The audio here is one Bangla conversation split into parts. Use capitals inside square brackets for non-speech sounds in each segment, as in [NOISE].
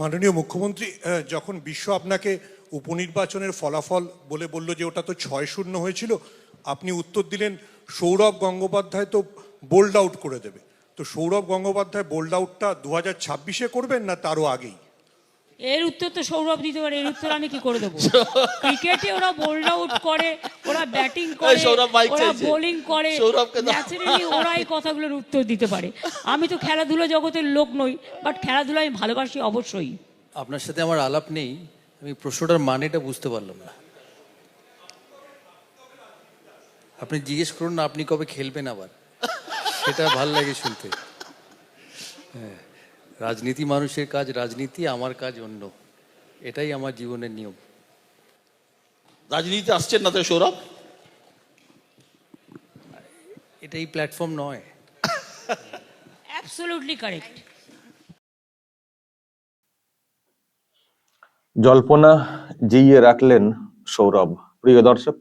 মাননীয় মুখ্যমন্ত্রী যখন বিশ্ব আপনাকে উপনির্বাচনের ফলাফল বলে বলল যে ওটা তো ছয় শূন্য হয়েছিল, আপনি উত্তর দিলেন, সৌরভ গঙ্গোপাধ্যায় তো বোল্ড আউট করে দেবে। তো সৌরভ গঙ্গোপাধ্যায় বোল্ড আউটটা দু হাজার ছাব্বিশে করবেন না তারও আগেই? এর উত্তর তো সৌরভ দিতে পারে এর উত্তর আমি কি করে দেবো? [LAUGHS] ক্রিকেটে ওরা বোল্ড আউট করে ওরা ব্যাটিং করে ওরা বোলিং করে। ন্যাচারালি ওরা এই কথাগুলোর উত্তর দিতে পারে। আমি তো খেলাধুলা জগতের লোক নই বাট খেলাধুলা আমি ভালোবাসি অবশ্যই। আপনার সাথে আমার আলাপ নেই আমি প্রশ্নটার মানেটা বুঝতে পারলাম না। আপনি জিজ্ঞেস করুন না আপনি কবে খেলবেন আবার? সেটা ভালো লাগে শুনতে। হ্যাঁ। রাজনীতি মানুষের কাজ রাজনীতি আমার কাজ অন্য। এটাই আমার জীবনের নিয়ম। রাজনীতিতে আসছেন না তো সৌরভ? এটা এই প্ল্যাটফর্ম নয়। কারেক্ট জল্পনা জিইয়ে রাখলেন সৌরভ। প্রিয় দর্শক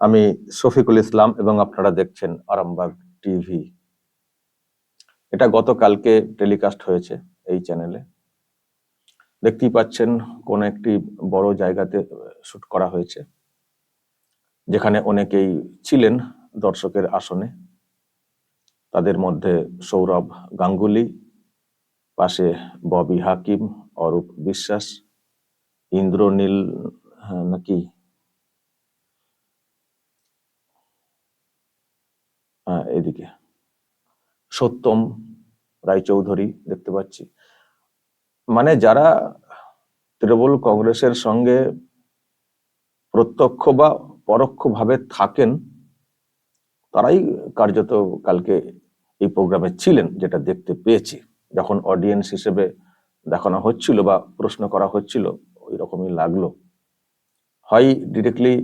আমি শফিকুল ইসলাম এবং আপনারা দেখছেন আরামবাগ টিভি। এটা গতকালকে টেলিকাস্ট হয়েছে। এই চ্যানেলে দেখতেই পাচ্ছেন কোন একটি বড় জায়গাতে শুট করা হয়েছে যেখানে অনেকেই ছিলেন দর্শকের আসনে। তাদের মধ্যে সৌরভ গাঙ্গুলি পাশে ববি হাকিম অরূপ বিশ্বাস ইন্দ্রনীল হ্যাঁ, নাকি? হ্যাঁ এদিকে। সত্যম রায়চৌধুরী দেখতে পাচ্ছি। মানে যারা তৃণমূল কংগ্রেসের সঙ্গে প্রত্যক্ষ বা পরোক্ষভাবে থাকেন, তারাই কার্যত কালকে এই প্রোগ্রামে ছিলেন, যেটা দেখতে পেয়েছি। যখন অডিয়েন্স হিসেবে দেখানো হচ্ছিল বা প্রশ্ন করা হচ্ছিল, ওই রকমই লাগল। হয় ডিরেক্টলি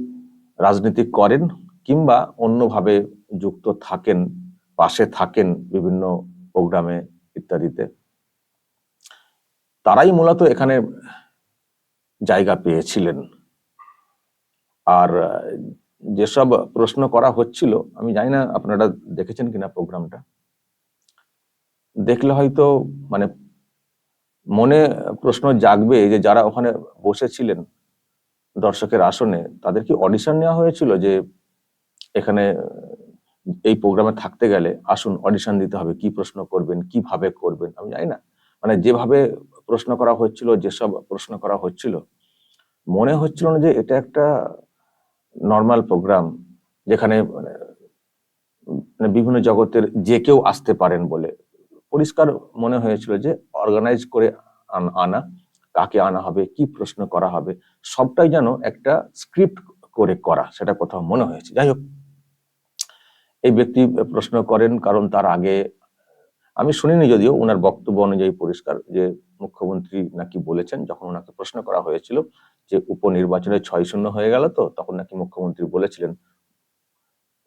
রাজনীতি করেন কিংবা অন্যভাবে যুক্ত থাকেন, পাশে থাকেন বিভিন্ন প্রোগ্রামে ইত্যাদিতে। তারাই মূলত এখানে জায়গা পেয়েছিলেন। আর যেসব প্রশ্ন করা হচ্ছিল, আমি জানি না আপনারা দেখেছেন কিনা প্রোগ্রামটা। দেখলে হয়তো মানে মনে প্রশ্ন জাগবে যে যারা ওখানে বসেছিলেন দর্শকের আসনে, তাদের কি অডিশন নেওয়া হয়েছিল যে এখানে এই প্রোগ্রামে থাকতে গেলে আসুন অডিশন দিতে হবে, কি প্রশ্ন করবেন, কীভাবে করবেন, আমি জানি না। মানে যেভাবে প্রশ্ন করা হচ্ছিল, যেসব প্রশ্ন করা হচ্ছিল, মনে হচ্ছিল না যে এটা একটা নর্মাল প্রোগ্রাম যেখানে মানে মানে বিভিন্ন জগতের যে কেউ আসতে পারেন বলে। পরিষ্কার মনে হয়েছিল যে অর্গানাইজ করে আন- আনা, কাকে আনা হবে, কি প্রশ্ন করা হবে, সবটাই যেন একটা স্ক্রিপ্ট করে করা, সেটা কোথাও মনে হয়েছে। যাই হোক, এই ব্যক্তি প্রশ্ন করেন কারণ তার আগে আমি শুনিনি যদিও ওনার বক্তব্য অনুযায়ী পরিষ্কার যে মুখ্যমন্ত্রী নাকি বলেছেন, যখন ওনাকে প্রশ্ন করা হয়েছিল যে উপনির্বাচনে ছয় শূন্য হয়ে গেল তো, তখন নাকি মুখ্যমন্ত্রী বলেছিলেন,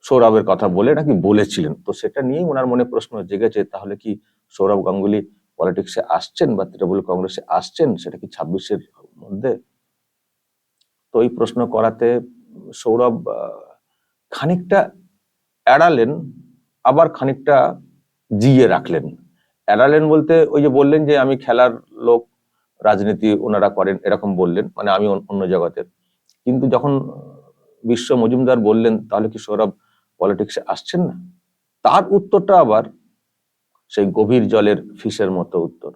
সৌরভের কথা বলে নাকি বলেছিলেন। তো সেটা নিয়েই ওনার মনে প্রশ্ন জেগেছে, তাহলে কি সৌরভ গাঙ্গুলি পলিটিক্সে আসছেন বা তৃণমূল কংগ্রেসে আসছেন? সেটা কি ছাব্বিশের মধ্যে? তো এই প্রশ্ন করাতে সৌরভ খানিকটা এড়ালেন, আবার খানিকটা জিয়ে রাখলেন। এড়ালেন বলতে ওই যে বললেন যে, আমি খেলার লোক, রাজনীতি ওনারা করেন, এরকম বললেন মানে আমি অন্য- জগতের। কিন্তু যখন বিশ্ব মজুমদার বললেন, তাহলে কি সৌরভ পলিটিক্সে আসছেন না? তার উত্তরটা আবার সেই গভীর জলের ফিশের মতো উত্তর।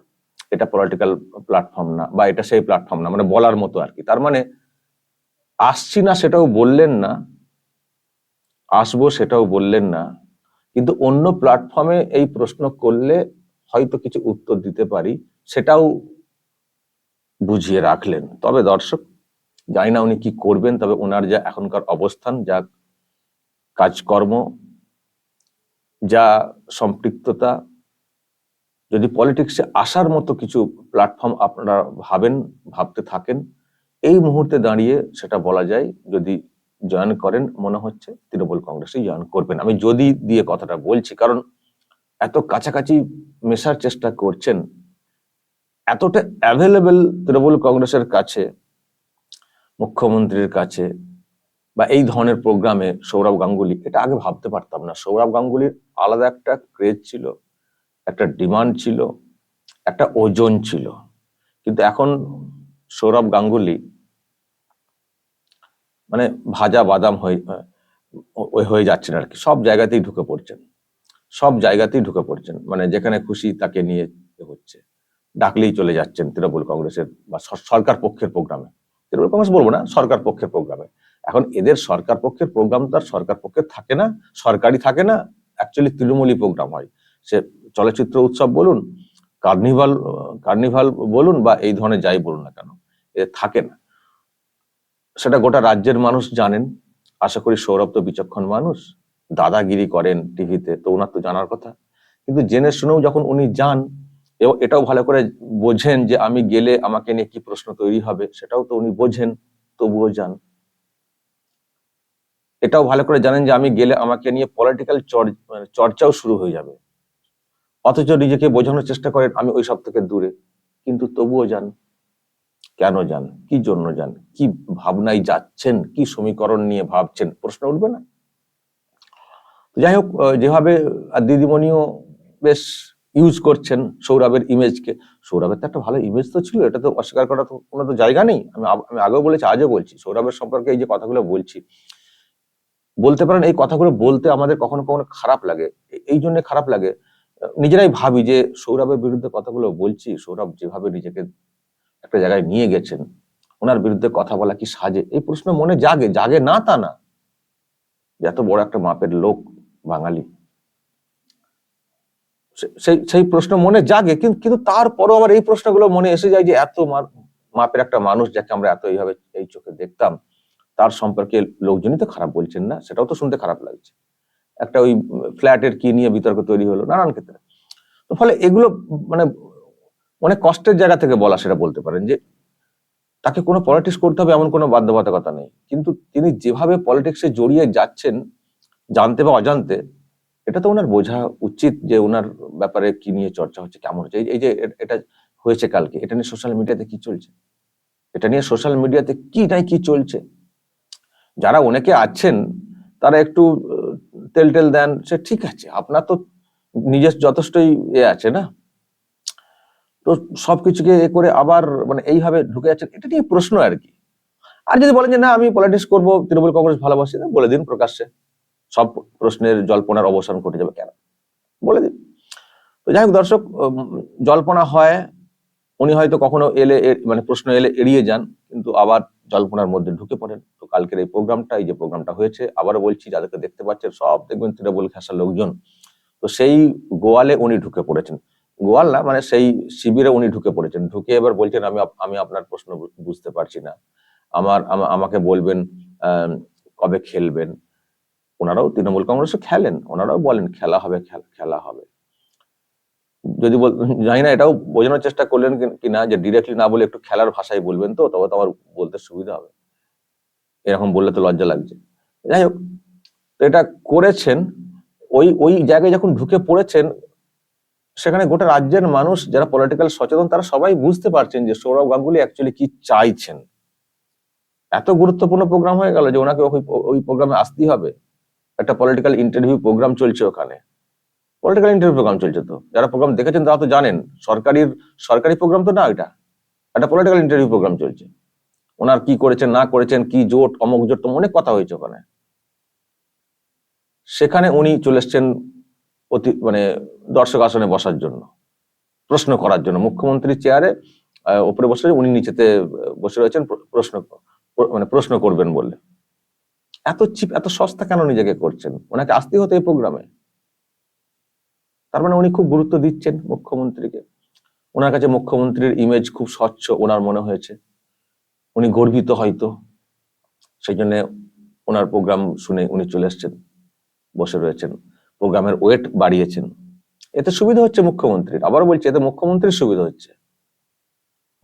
এটা পলিটিক্যাল প্ল্যাটফর্ম না, বা এটা সেই প্ল্যাটফর্ম না মানে বলার মতো আর কি। তার মানে আসছি না সেটাও বললেন না, আসব সেটাও বললেন না। কিন্তু অন্য প্ল্যাটফর্মে এই প্রশ্ন করলে হয়তো কিছু উত্তর দিতে পারি, সেটাও বুঝিয়ে রাখলেন। তবে দর্শক, জানি না উনি কি করবেন, তবে ওনার যা এখনকার অবস্থান, যা কাজকর্ম, যা সম্পৃক্ততা, যদি পলিটিক্সে আসার মতো কিছু প্ল্যাটফর্ম আপনারা ভাবেন, ভাবতে থাকেন, এই মুহূর্তে দাঁড়িয়ে সেটা বলা যায়, যদি জয়েন করেন, মনে হচ্ছে তৃণমূল কংগ্রেসে জয়েন করবেন। আমি যদি দিয়ে কথাটা বলছি, কারণ এত কাছাকাছি মেশার চেষ্টা করছেন, এতটা অ্যাভেলেবেল তৃণমূল কংগ্রেসের কাছে, মুখ্যমন্ত্রীর কাছে, বা এই ধরনের প্রোগ্রামে সৌরভ গাঙ্গুলি, এটা আগে ভাবতে পারতাম না। সৌরভ গাঙ্গুলির আলাদা একটা ক্রেজ ছিল, একটা ডিমান্ড ছিল, একটা ওজন ছিল। কিন্তু এখন সৌরভ গাঙ্গুলি মানে ভাজা বাদাম হয়ে হয়ে যাচ্ছেন আর কি। সব জায়গাতেই ঢুকে পড়ছেন। সব জায়গাতেই ঢুকে পড়ছেন। মানে যেখানে খুশি তাকে নিয়ে হচ্ছে। ডাকলেই চলে যাচ্ছেন তৃণমূল কংগ্রেসের বা সরকার পক্ষের প্রোগ্রামে। তৃণমূল কংগ্রেস বলব না, সরকার পক্ষের প্রোগ্রামে। এখন এদের সরকার পক্ষের প্রোগ্রাম তো আর সরকার পক্ষে থাকে না সরকারি থাকে না অ্যাকচুয়ালি তৃণমূলী প্রোগ্রাম হয়। সে চলচ্চিত্র উৎসব বলুন কার্নিভাল কার্নিভাল বলুন বা এই ধরনের যাই বলুন না কেন, এ থাকে না। সেটা গোটা রাজ্যের মানুষ জানেন। আশা করি সৌরভ তো বিচক্ষণ মানুষ। দাদাগিরি করেন টিভিতে, তো ওনার তো জানার কথা। কিন্তু জেনে শুনেও যখন উনি যান এবং এটাও ভালো করে বোঝেন যে আমি গেলে আমাকে নিয়ে কি প্রশ্ন তৈরি হবে, সেটাও তো উনি বোঝেন, তবুও যান। এটাও ভালো করে জানেন যে আমি গেলে আমাকে নিয়ে পলিটিক্যাল চর্চাও শুরু হয়ে যাবে। অথচ নিজেকে বোঝানোর চেষ্টা করেন, আমি ওই সব থেকে দূরে। কিন্তু তবুও যান। কেন যান? কি জন্য যান? কি ভাবনায় যাচ্ছেন? কি সমীকরণ নিয়ে ভাবছেন? প্রশ্ন উঠবে না। যাই হোক যেভাবে দিদিমণিও বেশ ইউজ করছেন সৌরভের ইমেজকে সৌরভের তো একটা ভালো ইমেজ তো ছিল, এটা তো অস্বীকার করার তো কোনো তো জায়গা নেই। আমি আমি আগেও বলেছি, আজও বলছি, সৌরভের সম্পর্কে এই যে কথাগুলো বলছি, বলতে পারেন এই কথাগুলো বলতে আমাদের কখনো কখনো খারাপ লাগে। এই জন্য খারাপ লাগে। নিজেরাই ভাবি যে সৌরভের বিরুদ্ধে কথাগুলো বলছি, সৌরভ যেভাবে নিজেকে একটা জায়গায় নিয়ে গেছেন, ওনার বিরুদ্ধে কথা বলা কি সাজে? এই প্রশ্ন মনে জাগে জাগে না তা না। এত বড় একটা মাপের লোক বাঙালি। সেই সেই প্রশ্ন মনে জাগে কিন্তু কিন্তু তারপরও আবার এই প্রশ্নগুলো মনে এসে যায় যে এত মাপের একটা মানুষ যাকে আমরা এত এইভাবে এই চোখে দেখতাম, তার সম্পর্কে লোকজনই তো খারাপ বলছেন না, সেটাও তো শুনতে খারাপ লাগছে। একটা ওই ফ্ল্যাটের কি নিয়ে বিতর্ক তৈরি হলো, নানান ক্ষেত্রে। তো ফলে এগুলো মানে অনেক কষ্টের জায়গা থেকে বলা সেটা বলতে পারেন যে তাকে কোনো পলিটিক্স করতে হবে এমন কোনো বাধ্যবাধকতা নেই। কিন্তু তিনি যেভাবে পলিটিক্সে জড়িয়ে যাচ্ছেন, জানতে বা অজান্তে, এটা তো ওনার বোঝা উচিত যে ওনার ব্যাপারে কি নিয়ে চর্চা হচ্ছে, কেমন হচ্ছে। এই- যে এটা হয়েছে কালকে, এটা নিয়ে সোশ্যাল মিডিয়াতে কি চলছে? এটা নিয়ে সোশ্যাল মিডিয়াতে কি নাই কি চলছে? যারা অনেকে আছেন, তারা একটু তেল টেল দেন, সে ঠিক আছে। আপনার তো নিজের যথেষ্টই এ আছে না? তো সবকিছুকে এ করে আবার মানে এইভাবে ঢুকে যাচ্ছে, এটা নিয়ে প্রশ্ন আর কি। আর যদি বলেন যে, না, আমি পলিটিক্স করব, তৃণমূল কংগ্রেস ভালোবাসি বলে দিন প্রকাশ্যে। সব প্রশ্নের জল্পনার অবসান ঘটে যাবে কেন? বলে দিন। তো যাই হোক দর্শক জল্পনা হয়, উনি হয়তো কখনো এলে মানে প্রশ্ন এলে এড়িয়ে যান, কিন্তু আবার জল্পনার মধ্যে ঢুকে পড়েন। তো কালকের এই প্রোগ্রামটা, এই যে প্রোগ্রামটা হয়েছে, আবারও বলছি, যাদেরকে দেখতে পাচ্ছেন, সব দেখবেন তৃণমূল ঘেঁষা লোকজন। তো সেই গোয়ালে উনি ঢুকে পড়েছেন। গোয়াল না মানে সেই শিবিরে উনি ঢুকে পড়েছেন। ঢুকে এবার বলছেন, আমি আমি আপনার প্রশ্ন বুঝতে পারছি না। আমার, আমা- আমাকে বলবেন কবে খেলবেন? ওনারাও তৃণমূল কংগ্রেসও খেলেন, ওনারাও বলেন, খেলা হবে, খেলা- হবে। যদি জানি না, এটাও বোঝানোর চেষ্টা করলেন কিনা যে ডিরেক্টলি না বলে একটু খেলার ভাষায় বলবেন তো, তবে তো আমার বলতে সুবিধা হবে। এরকম বললে তো লজ্জা লাগছে। যাই হোক এটা করেছেন। ওই ওই জায়গায় যখন ঢুকে পড়েছেন সেখানে গোটা রাজ্যের মানুষ যারা পলিটিক্যাল সচেতন, তারা সবাই বুঝতে পারছেন যে সৌরভ গাঙ্গুলি অ্যাকচুয়ালি কি চাইছেন। এত গুরুত্বপূর্ণ প্রোগ্রাম হয়ে গেল যে ওনাকে ওই প্রোগ্রামে আসতেই হবে। একটা পলিটিক্যাল ইন্টারভিউ প্রোগ্রাম চলছে ওখানে। পলিটিক্যাল ইন্টারভিউ প্রোগ্রাম চলছে তো। যারা প্রোগ্রাম দেখেছেন তারা তো জানেন সরকারি সরকারি প্রোগ্রাম তো না এটা। একটা পলিটিক্যাল ইন্টারভিউ প্রোগ্রাম চলছে। ওনার কি করেছেন, না করেছেন, কি জোট অমুক জোট অনেক কথা হয়েছে ওখানে। সেখানে উনি চলে এসছেন অতি মানে দর্শক আসনে বসার জন্য, প্রশ্ন করার জন্য। মুখ্যমন্ত্রীর চেয়ারে উপরে বসে উনি নিচেতে বসে রয়েছেন প্রশ্ন মানে প্রশ্ন করবেন বলে। এত চিপ, এত সস্তা কেন নিজেকে করছেন? ওনাকে আসতেই হতো এই প্রোগ্রামে। তার মানে উনি খুব গুরুত্ব দিচ্ছেন মুখ্যমন্ত্রীকে। ওনার কাছে মুখ্যমন্ত্রীর ইমেজ খুব স্বচ্ছ, ওনার মনে হয়েছে। উনি গর্বিত হয়তো। সেই জন্য ওনার প্রোগ্রাম শুনে উনি চলে এসছেন, বসে রয়েছেন। প্রোগ্রামের ওয়েট বাড়িয়েছেন। এতে সুবিধা হচ্ছে মুখ্যমন্ত্রীর। আবারও বলছি, এতে মুখ্যমন্ত্রীর সুবিধা হচ্ছে।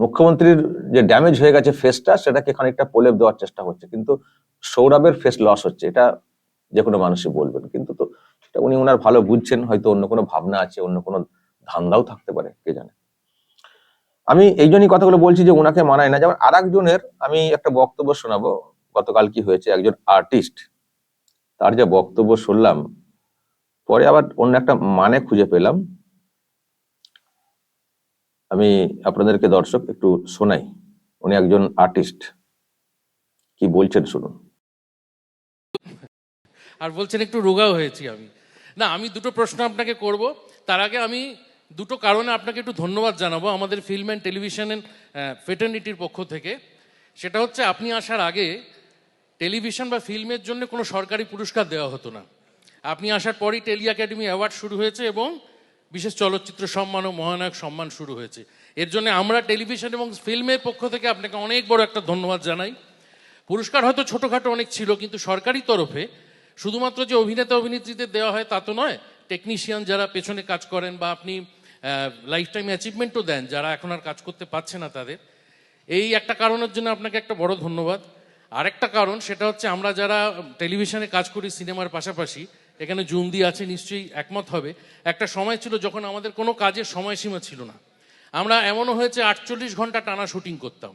মুখ্যমন্ত্রীর যে ড্যামেজ হয়ে গেছে ফেসটা সেটাকে খানিকটা প্রলেপ দেওয়ার চেষ্টা হচ্ছে। কিন্তু সৌরভের ফেস লস হচ্ছে, এটা যে কোনো মানুষই বলবেন। কিন্তু তো সেটা উনি ওনার ভালো বুঝছেন, হয়তো অন্য কোনো ভাবনা আছে, অন্য কোনো ধান্দাও থাকতে পারে, কে জানে। আমি এই জন্যই কথাগুলো বলছি যে ওনাকে মানায় না। যেমন আর একজনের আমি একটা বক্তব্য শোনাবো। গতকাল কি হয়েছে? একজন আর্টিস্ট তার যে বক্তব্য শুনলাম পরে আবার অন্য একটা মানে খুঁজে পেলাম। আমি আপনাদেরকে দর্শক একটু শোনাই। উনি একজন আর্টিস্ট। কি বলছেন শুনুন। আর বলছেন একটু রোগাও হয়েছি আমি। না, আমি দুটো প্রশ্ন আপনাকে করব। তার আগে আমি দুটো কারণে আপনাকে একটু ধন্যবাদ জানাব আমাদের ফিল্ম অ্যান্ড টেলিভিশনের ফেটার্নিটির পক্ষ থেকে। সেটা হচ্ছে, আপনি আসার আগে টেলিভিশন বা ফিল্মের জন্য কোনো সরকারি পুরস্কার দেওয়া হতো না। আপনি আসার পরই টেলি একাডেমি অ্যাওয়ার্ড শুরু হয়েছে এবং বিশেষ চলচ্চিত্র সম্মান ও মহানায়ক সম্মান শুরু হয়েছে। এর জন্য আমরা টেলিভিশন এবং ফিল্মের পক্ষ থেকে আপনাকে অনেক বড় একটা ধন্যবাদ জানাই। পুরস্কার হয়তো ছোটোখাটো অনেক ছিল, কিন্তু সরকারি তরফে শুধুমাত্র যে অভিনেতা অভিনেত্রীদের দেওয়া হয় তা তো নয় টেকনিশিয়ান যারা পেছনে কাজ করেন বা আপনি লাইফ টাইম অ্যাচিভমেন্টও দেন, যারা এখন আর কাজ করতে পারছে না তাদের। এই একটা কারণের জন্য আপনাকে একটা বড় ধন্যবাদ। আরেকটা কারণ, সেটা হচ্ছে আমরা যারা টেলিভিশনে কাজ করি, সিনেমার পাশাপাশি এখানে জুমদি আছে নিশ্চয়ই একমত হবে। একটা সময় ছিল যখন আমাদের কোনো কাজের সময়সীমা ছিল না। আমরা এমনও হয়েছে আটচল্লিশ ঘণ্টা টানা শুটিং করতাম।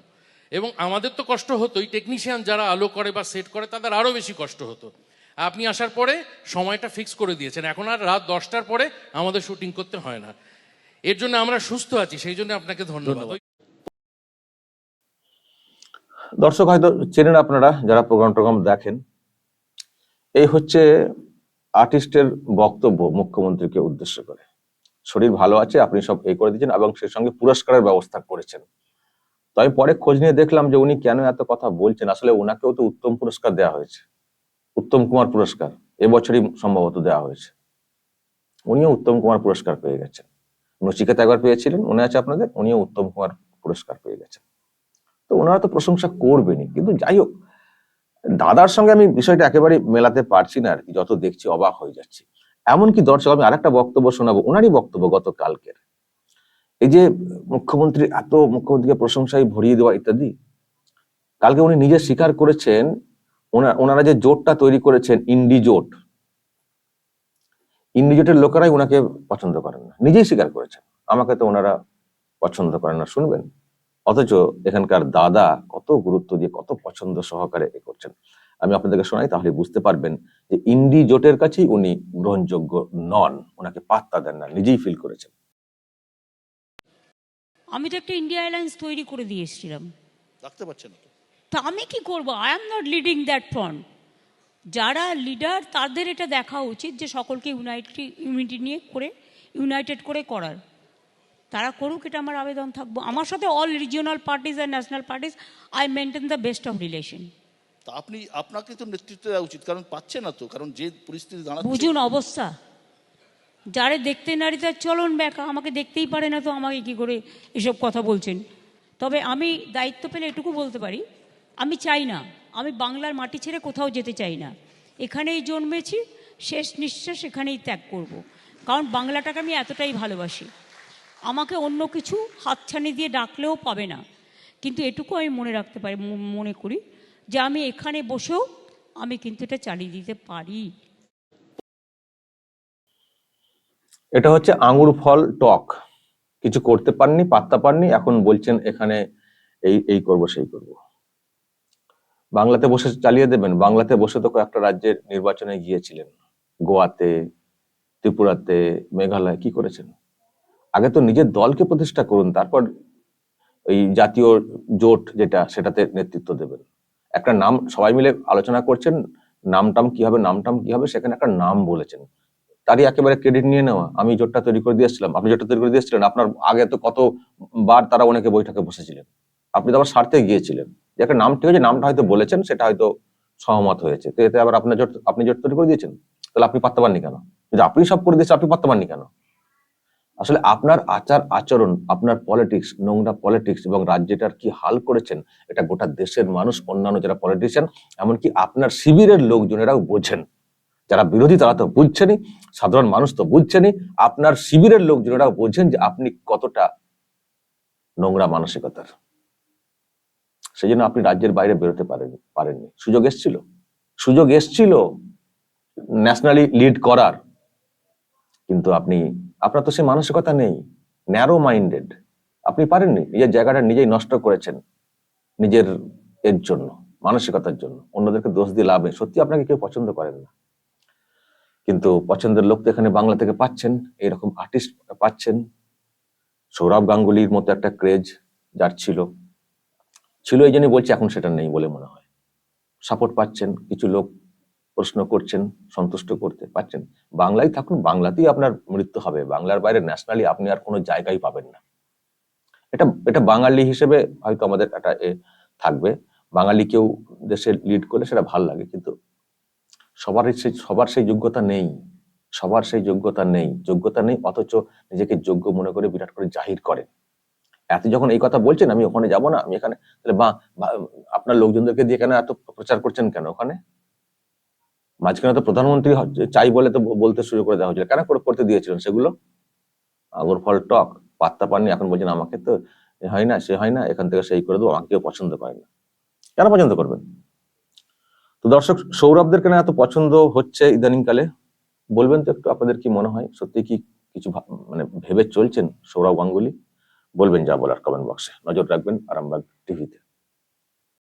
এবং আমাদের তো কষ্ট হতোই টেকনিশিয়ান যারা আলো করে বা সেট করে তাদের আরও বেশি কষ্ট হতো। আপনি আসার পরে সময়টা ফিক্স করে দিয়েছেন। এখন আর রাত দশটার পরে আমাদের শুটিং করতে হয় না। এর জন্য আমরা সুস্থ আছি সেই জন্য আপনাকে ধন্যবাদ। দর্শক হয়তো চেনেন আপনারা যারা প্রোগ্রাম টোগ্রাম দেখেন। এই হচ্ছে আর্টিস্টের বক্তব্য মুখ্যমন্ত্রীকে উদ্দেশ্য করে। শরীর ভালো আছে, আপনি সব এই করে দিচ্ছেন এবং সেই সঙ্গে পুরস্কারের ব্যবস্থা করেছেন। তো আমি পরে খোঁজ নিয়ে দেখলাম যে উনি কেন এত কথা বলছেন। আসলে ওনাকেও তো উত্তম পুরস্কার দেওয়া হয়েছে। উত্তম কুমার পুরস্কার এবছরই সম্ভবত দেওয়া হয়েছে। উনিও উত্তম কুমার পুরস্কার পেয়ে গেছেন। নচিকেতা একবার পেয়েছিলেন, মনে আছে আপনাদের? উনিও উত্তম কুমার পুরস্কার পেয়ে গেছেন। তো ওনারা তো প্রশংসা করবেনই। কিন্তু যাই হোক দাদার সঙ্গে আমি বিষয়টা একেবারে মেলাতে পারছি না আর কি, যত দেখছি অবাক হয়ে যাচ্ছি। এমনকি দর্শক, আমি আরেকটা বক্তব্য শোনাবো, ওনারই বক্তব্য গত কালকের এই যে মুখ্যমন্ত্রী, এত মুখ্যমন্ত্রীকে প্রশংসায় ভরিয়ে দেওয়া ইত্যাদি, কালকে উনি নিজে স্বীকার করেছেন, ওনা- ওনারা যে জোটটা তৈরি করেছেন, ইন্ডি জোট, ইন্ডি জোটের লোকেরাই ওনাকে পছন্দ করেন না। নিজেই স্বীকার করেছেন। আমাকে তো ওনারা পছন্দ করেন না, শুনবেন? অথচ এখানকার দাদা কত গুরুত্ব দিয়ে কত পছন্দ সহকারে এ করছেন। আমি আপনাদেরকে শোনাই তাহলে বুঝতে পারবেন যে ইন্ডি জোটের কাছেই উনি গ্রহণযোগ্য নন ওনাকে পাত্তা দেন না নিজেই ফিল করেছেন। আমি তো একটা ইন্ডিয়া অ্যালায়েন্স তৈরি করে দিয়ে এসেছিলাম। রাখতে পারছে না তো? তা আমি কি করব? I am not leading that front যারা লিডার তাদের এটা দেখা উচিত যে সকলকে ইউনাইটেড ইউনিটি নিয়ে করে ইউনাইটেড করে করার। তারা করুক এটা আমার আবেদন থাকব। আমার সাথে all regional parties and national parties I maintain the best of relation তা আপনি আপনাকে তো নেতৃত্ব দেওয়া উচিত কারণ পাচ্ছে না তো কারণ যে পরিস্থিতি দাঁড়াচ্ছে বুঝুন অবস্থা। যারে দেখতে নারী তার চলন ব্যাকা আমাকে দেখতেই পারে না তো আমাকে কি করে এসব কথা বলছেন? তবে আমি দায়িত্ব পেলে এটুকু বলতে পারি আমি চাই না আমি বাংলার মাটি ছেড়ে কোথাও যেতে চাই না। এখানেই জন্মেছি শেষ নিঃশ্বাস এখানেই ত্যাগ করব। কারণ বাংলাটাকে আমি এতটাই ভালোবাসি। আমাকে অন্য কিছু হাতছানি দিয়ে ডাকলেও পাবে না। কিন্তু এটুকু আমি মনে রাখতে পারি মনে করি যে আমি এখানে বসেও আমি কিন্তু এটা চালিয়ে দিতে পারি। এটা হচ্ছে আঙ্গুর ফল টক। কিছু করতে পারনি, পাত্তা পাননি, এখন বলছেন এখানে এই এই করব, সেই করব। বাংলাতে বসে চালিয়ে দেবেন। বাংলাতে বসে তো কয়েকটা রাজ্যের নির্বাচনে গিয়েছিলেন। গোয়াতে, ত্রিপুরাতে, মেঘালয়, কি করেছেন? আগে তো নিজের দলকে প্রতিষ্ঠা করুন, তারপর এই জাতীয় জোট যেটা, সেটাতে নেতৃত্ব দেবেন। একটা নাম, সবাই মিলে আলোচনা করছেন, নামটাম কি হবে, নামটাম কি হবে, সেখানে একটা নাম বলেছেন। তারই একেবারে ক্রেডিট নিয়ে নেওয়া। আমি জোটটা তৈরি করে দিয়েছিলাম আপনি জোটটা তৈরি করে দিয়েছিলেন আপনার আগে তো কতবার তারা অনেকে বৈঠকে বসেছিলেন। আপনি তো আবার স্বার্থে গিয়েছিলেন। যে একটা নাম ঠিক আছে, নামটা হয়তো বলেছেন, সেটা হয়তো সহমত হয়েছে। তো এতে আবার আপনার জোট, আপনি জোট তৈরি করে দিয়েছেন? তাহলে আপনি পাত্তা পাননি কেন? যদি আপনি সব করে দিয়েছেন, আপনি পাত্তা পাননি কেন? আসলে আপনার আচার, আচরণ, আপনার পলিটিক্স নোংরা পলিটিক্স এবং রাজ্যটার কি হাল করেছেন, এটা গোটা দেশের মানুষ, অন্যান্য যারা পলিটিশিয়ান এমনকি আপনার শিবিরের লোকজনেরাও বোঝেন। যারা বিরোধী তারা তো বুঝছেনই, সাধারণ মানুষ তো বুঝছেনই, আপনার শিবিরের লোকজনেরাও বোঝেন যে আপনি কতটা নোংরা মানসিকতার। সেই জন্য আপনি রাজ্যের বাইরে বেরোতে পারেন, পারেননি। সুযোগ এসছিল। সুযোগ এসছিল ন্যাশনালি লিড করার। কিন্তু আপনি আপনার তো সেই মানসিকতা নেই ন্যারো মাইন্ডেড আপনি পারেননি, নিজের জায়গাটা নিজেই নষ্ট করেছেন, নিজের এর জন্য, মানসিকতার জন্য। অন্যদেরকে দোষ দিয়ে লাভ সত্যি আপনাকে কেউ পছন্দ করেন না। কিন্তু পছন্দের লোক তো এখানে বাংলা থেকে পাচ্ছেন, এরকম আর্টিস্ট পাচ্ছেন। সৌরভ গাঙ্গুলির মতো একটা ক্রেজ যার ছিল। ছিল এই জন্যই বলছি এখন সেটা নেই বলে মনে হয়। সাপোর্ট পাচ্ছেন কিছু লোক। প্রশ্ন করছেন, সন্তুষ্ট করতে পারছেন। বাংলায় থাকুন, বাংলাতেই আপনার মৃত্যু হবে। বাংলার বাইরে ন্যাশনালি আপনি আর কোনো জায়গায় পাবেন না। এটা এটা বাঙালি হিসেবে হয়তো আমাদের একটা থাকবে। বাঙালি কেউ দেশে লিড করলে সেটা ভালো লাগে, কিন্তু সবার সেই সবার সেই যোগ্যতা নেই। সবার সেই যোগ্যতা নেই। যোগ্যতা নেই, অথচ নিজেকে যোগ্য মনে করে বিরাট করে জাহির করেন। এত যখন এই কথা বলছেন, আমি ওখানে যাব না, আমি এখানে, তাহলে বা- আপনার লোকজনদেরকে দিয়ে কেন এত প্রচার করছেন কেন ওখানে? মাঝখানে তো প্রধানমন্ত্রী চাই বলে তো বলতে শুরু করে দেওয়া হয়েছিল। কেন করে করতে দিয়েছিলেন সেগুলো? আগর ফল টক, পাত্তা পাননি, এখন বলছেন আমাকে তো হয় না, সে হয় না, এখান থেকে সেই করে দেবো আমাকে কেউ পছন্দ করে না। কেন পছন্দ করবেন? তো দর্শক সৌরভদের কেন এত পছন্দ হচ্ছে ইদানিংকালে? বলবেন তো একটু আপনাদের কি মনে হয়? সত্যি কি কিছু মানে ভেবে চলছেন সৌরভ গাঙ্গুলি? বলবেন যা বলার কমেন্ট বক্সে। নজর রাখবেন আরামবাগ টিভিতে।